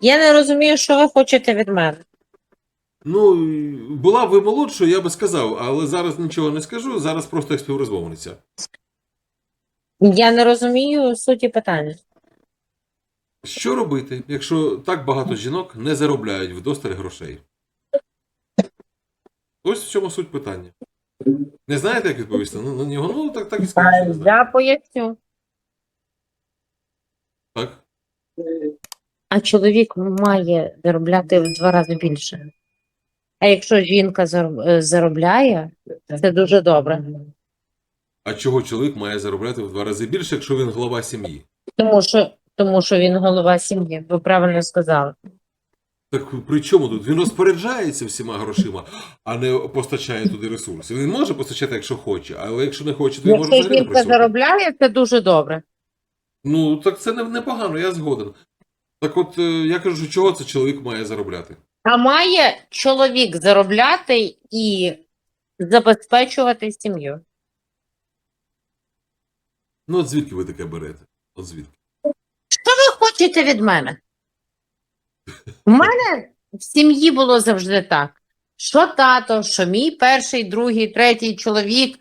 Я не розумію, що ви хочете від мене. Ну, була б ви молодшою, я би сказав, але зараз нічого не скажу, зараз просто як співрозмовниця. Я не розумію суті питання. Що робити, якщо так багато жінок не заробляють вдосталь грошей? Ось в чому суть питання. Не знаєте, як відповісти? Ну, на нього, ну так, так і скажу. Я поясню. Так. А чоловік має заробляти в два рази більше. А якщо жінка е, заробляє, це дуже добре. А чого чоловік має заробляти в два рази більше, якщо він глава сім'ї? Тому що, тому що він голова сім'ї. Ви правильно сказали. Так при чому тут? Він розпоряджається всіма грошима, а не постачає туди ресурси. Він може постачати, якщо хоче, але якщо не хоче, то він може Якщо взагалі не жінка заробляє, це дуже добре. Ну, так це не- непогано, я згоден. Так от, е, я кажу, чого це чоловік має заробляти? А має чоловік заробляти і забезпечувати сім'ю. Ну, от звідки ви таке берете? От звідки? Що ви хочете від мене? У мене в сім'ї було завжди так. Що тато, що мій перший, другий, третій чоловік